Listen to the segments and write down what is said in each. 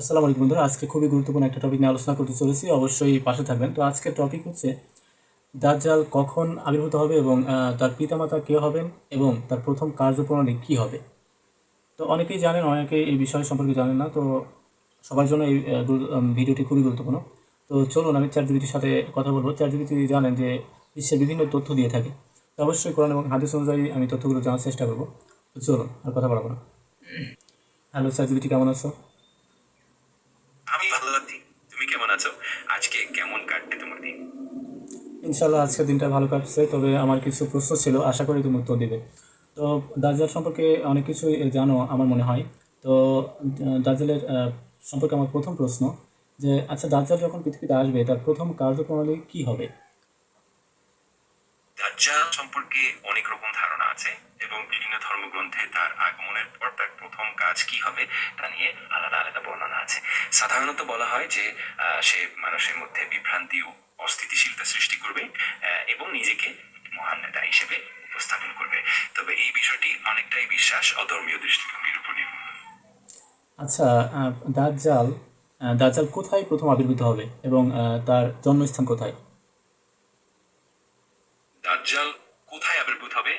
আসসালামু আলাইকুম বন্ধুরা, আজকে খুবই গুরুত্বপূর্ণ একটা টপিক নিয়ে আলোচনা করতে চলেছি, অবশ্যই পাশে থাকবেন। তো আজকের টপিক হচ্ছে, দাজ্জাল কখন আবির্ভূত হবে এবং তার পিতামাতা কে হবেন এবং তার প্রথম কার্যপ্রণালী কী হবে? তো অনেকেই জানেন, অনেকেই এই বিষয় সম্পর্কে জানেন না, তো সবার জন্য এই ভিডিওটি খুবই গুরুত্বপূর্ণ। তো চলুন আমি চ্যাট জিবিটির সাথে কথা বলব। চ্যাট জিবিটি জানেন যে বিশ্বের বিভিন্ন তথ্য দিয়ে থাকে। তো অবশ্যই কোরআন এবং হাদিস অনুযায়ী আমি তথ্যগুলো জানার চেষ্টা করব। তো চলুন আর কথা বাড়াবো না। হ্যালো চ্যাট জিবিটি কেমন আছো আমি ভালো আছি তুমি কেমন আছো আজকে কেমন কাটবে তোমার দিন? ইনশাল্লাহ আজকের দিনটা ভালো কাটছে তবে আমার কিছু প্রশ্ন ছিল আশা করি তুমি উত্তর দিবে। তো দার্জাল সম্পর্কে অনেক কিছুই জানো আমার মনে হয়। তো দার্জালের আহ, সম্পর্কে আমার প্রথম প্রশ্ন যে আচ্ছা দার্জাল যখন পৃথিবীতে আসবে তার প্রথম কার্যপ্রণালী কি হবে? দাজ্জাল সম্পর্কে অনেক রকম ধারণা আছে। এবং বিভিন্ন ধর্মগ্রন্থে তার আগমনের পর তার প্রথম কাজ কি হবে তা নিয়ে আলাদা আলাদা বর্ণনা আছে। সাধারণত বলা হয় যে সে মানুষের মধ্যে বিভ্রান্তি ও অস্থিতিশীলতা সৃষ্টি করবে এবং নিজেকে মহান নেতা হিসেবে উপস্থাপন করবে। তবে এই বিষয়টি অনেকটাই বিশ্বাস অধর্মীয় দৃষ্টিভঙ্গির উপর নির্ভর আচ্ছা দাজ্জাল দাজ্জাল কোথায় প্রথম আবির্ভূত হবে এবং তার জন্মস্থান কোথায়? দাজ্জাল কোথায় আবির্ভূত হবে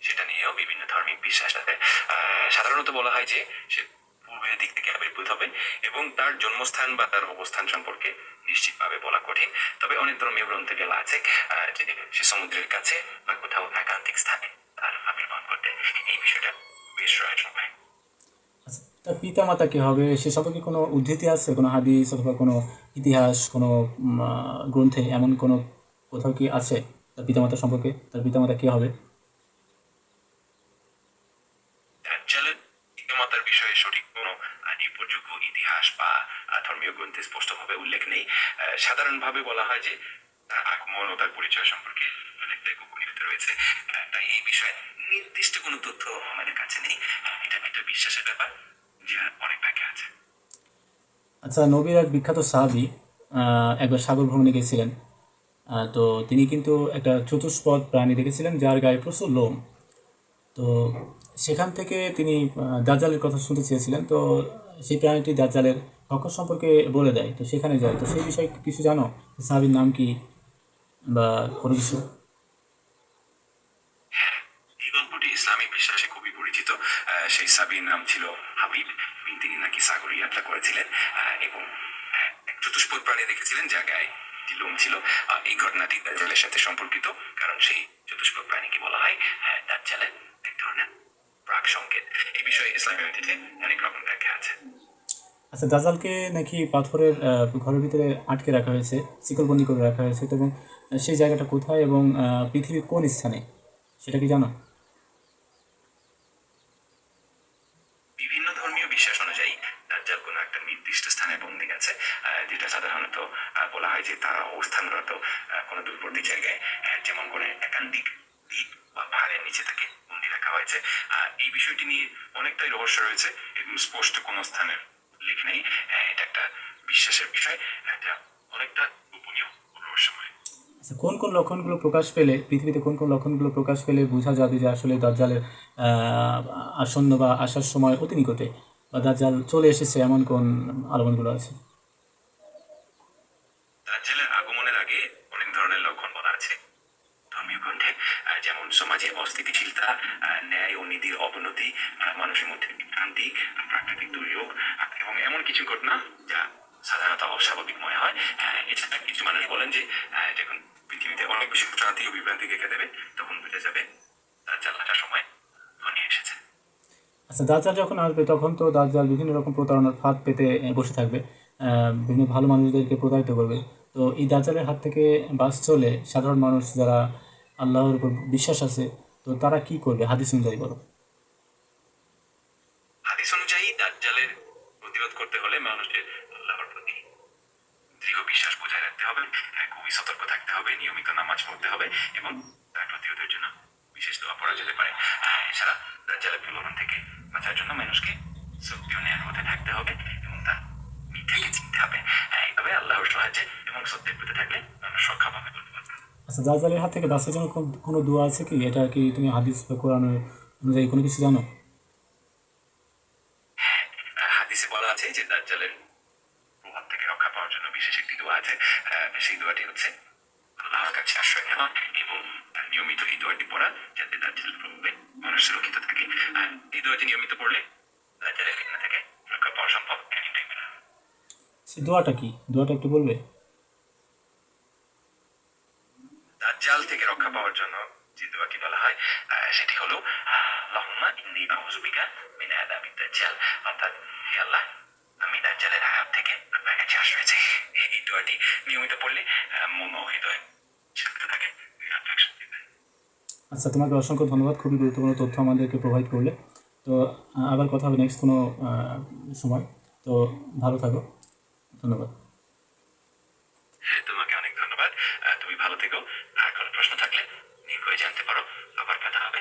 সেটা নিয়েও বিভিন্ন ধার্মিক বিশ্বাস আছে আহ, সাধারণত বলা হয় যে সে পূর্বের দিক থেকে আবির্ভূত হবে এবং তার জন্মস্থান বা তার অবস্থান সম্পর্কে নিশ্চিতভাবে বলা কঠিন। তবে অনেক ধর্মীয় গ্রন্থে বলা আছে যে সে সমুদ্রের কাছে বা কোথাও একান্তিক স্থানে তার আবির্ভাব ঘটে। এই বিষয়টা বেশ হয় আচ্ছা তার পিতামাতা কে হবে? সে সম্পর্কে কোনো উদ্ধৃতি আছে? কোনো হাদিস অথবা কোনো ইতিহাস, কোনো গ্রন্থে এমন কোনো কোথাও কি আছে তার পিতামাতা সম্পর্কে? তার পিতামাতা কে হবে দাজ্জালের পিতামাতার বিষয়ে সঠিক কোনো আহ, নির্ভরযোগ্য ইতিহাস বা ধর্মীয় গ্রন্থে স্পষ্টভাবে উল্লেখ নেই। সাধারণভাবে বলা হয় যে, তার আগমন ও তার পরিচয় সম্পর্কে অনেকটাই গোপনীয়তা রয়েছে। তাই এই বিষয়ে নির্দিষ্ট কোনো তথ্য আমাদের কাছে নেই। এটা একটা বিশ্বাসের ব্যাপার, যা অনেক ব্যাখ্যা আছে। আচ্ছা নবীর এক বিখ্যাত সাহাবি একবার সাগর ভ্রমণে গেছিলেন। তো তিনি কিন্তু একটা চতুষ্পদ প্রাণী দেখেছিলেন, যার গায়ে প্রচুর লোম। তো সেখান থেকে তিনি দাজ্জালের কথা শুনতে চেয়েছিলেন। তো সেই প্রাণীটি দাজ্জালের কক্ষ সম্পর্কে বলে দেয়। তো সেখানে যায়। তো সেই বিষয়ে কিছু জানো? সাহাবির নাম কি? বা কোনো কিছু? সেই সাবির নাম ছিল হাবিব তিনি নাকি সাগরে যাত্রা করেছিলেন। এবং চতুষ্পদ প্রাণী দেখেছিলেন যা গায়ে একটি লোম ছিল। এই ঘটনাটি সাথে সম্পর্কিত, কারণ সেই চতুষ্পদ প্রাণীকে বলা হয় এক ধরনের প্রাক সংকেত। এই বিষয়ে ইসলামী অনেক রকম ব্যাখ্যা আছে। আচ্ছা দাজালকে নাকি পাথরের ঘরের ভিতরে আটকে রাখা হয়েছে, শিকলবন্দি করে রাখা হয়েছে এবং সেই জায়গাটা কোথায় এবং পৃথিবীর কোন স্থানে, সেটা কি জানো বিভিন্ন ধর্মীয় বিশ্বাস অনুযায়ী দাজ্জাল কোনো একটা নির্দিষ্ট স্থানে বন্দী আছে যেটা সাধারণত বলা হয় যে তারা অবস্থানরত কোনো দূরবর্তী জায়গায় যেমন করে একান্তিক দ্বীপ বা পাহাড়ের নিচে তাকে বন্দি রাখা হয়েছে। এই বিষয়টি নিয়ে অনেকটাই রহস্য রয়েছে এবং স্পষ্ট কোনো স্থানের উল্লেখ নেই। এটা একটা বিশ্বাসের বিষয়, এটা অনেকটা গোপনীয় রহস্যময়। আচ্ছা কোন কোন লক্ষণগুলো প্রকাশ পেলে, পৃথিবীতে কোন কোন লক্ষণগুলো প্রকাশ পেলে বোঝা যাবে যে আসলে দাজ্জালের আসন্ন বা আসার সময় অতি নিকটে? বা দাজ্জাল চলে এসেছে, এমন কোন আলোচনাগুলো আছে? দাজ্জালের আগমনের আগে অনেক ধরনের লক্ষণ বলা আছে। ধর্মীয় গ্রন্থে যেমন সমাজে অস্থিতিশীলতা ন্যায় ও নীতির অবনতি মানুষের মধ্যে বিভ্রান্তি প্রাকৃতিক দুর্যোগ এবং এমন কিছু ঘটনা যা সাধারণত অস্বাভাবিক মনে হয় এছাড়া কিছু মানুষ বলেন যে যখন পৃথিবীতে অনেক বেশি ক্রান্তি ও বিভ্রান্তি দেখে দেবে, তখন বুঝে যাবে দাজ্জাল আসার আচ্ছা দাজ্জাল যখন আসবে, তখন তো দাজ্জাল বিভিন্ন রকম প্রতারণার ফাঁদ পেতে বসে থাকবে বিভিন্ন ভালো মানুষদেরকে প্রতারিত করবে। তো এই দাজ্জালের হাত থেকে বাস চলে সাধারণ মানুষ যারা আল্লাহর উপর বিশ্বাস আছে, তো তারা কি করবে? হাদিস অনুযায়ী বলো। হাদিস অনুযায়ী দাজ্জালের প্রতিরোধ করতে হলে মানুষের আল্লাহর প্রতি দৃঢ় বিশ্বাস বজায় রাখতে হবে খুবই সতর্ক থাকতে হবে, নিয়মিত নামাজ পড়তে হবে এবং তার প্রতিরোধের জন্য বিশেষ দোয়া পড়া যেতে পারে। এছাড়া দাজ্জালের প্রলোভন থেকে বাঁচার জন্য মানুষকে সত্যি ও ন্যায়ের মধ্যে থাকতে হবে এবং তার মিথ্যাকে চিনতে হবে এইভাবে আল্লাহর সাহায্যে এবং সত্যের প্রতি থাকলে মানুষ রক্ষা পাবে আচ্ছা দাজ্জালের হাত থেকে বাঁচার জন্য কোনো দোয়া আছে কি এটা কি তুমি হাদিস বা কোরআন অনুযায়ী কোনো কিছু জানো হাদিসে বলা আছে যে দাজ্জালের প্রভাব থেকে রক্ষা পাওয়ার জন্য বিশেষ একটি দোয়া আছে সেই দোয়াটি হচ্ছে আল্লাহর কাছে আশ্রয় নেওয়া এবং নিয়মিত এই দোয়াটি পড়া যাতে দাজ্জাল প্রভাবে মানুষ সুরক্ষিত থাকে এই দোয়াটি নিয়মিত পড়লে দাজ্জালের ফিতনা থেকে রক্ষা পাওয়া সম্ভব দোয়াটা কি দোয়াটা একটু বলবে দাজ্জাল থেকে রক্ষা পাওয়ার জন্য যে দোয়াটি বলা হয় সেটি হলো আল্লাহুম্মা ইন্নী আউযুবিকা মিন আযাবিদ দাজ্জাল অর্থাৎ হে আল্লাহ আমি দাজ্জালের আযাব থেকে আপনার কাছে আশ্রয় চাই এই- দোয়াটি নিয়মিত পড়লে মন ও হৃদয় থাকে আপনার শক্তি আচ্ছা তোমাকে অসংখ্য ধন্যবাদ। খুবই গুরুত্বপূর্ণ তথ্য আমাদেরকে প্রোভাইড করলে। তো আবার কথা হবে নেক্সট কোনো সময়। তো, ভালো থাকো। ধন্যবাদ। হ্যাঁ, ধন্যবাদ। তুমি ভালো থেকো। আর কোনো প্রশ্ন থাকলে জানতে পারো। আবার কথা হবে।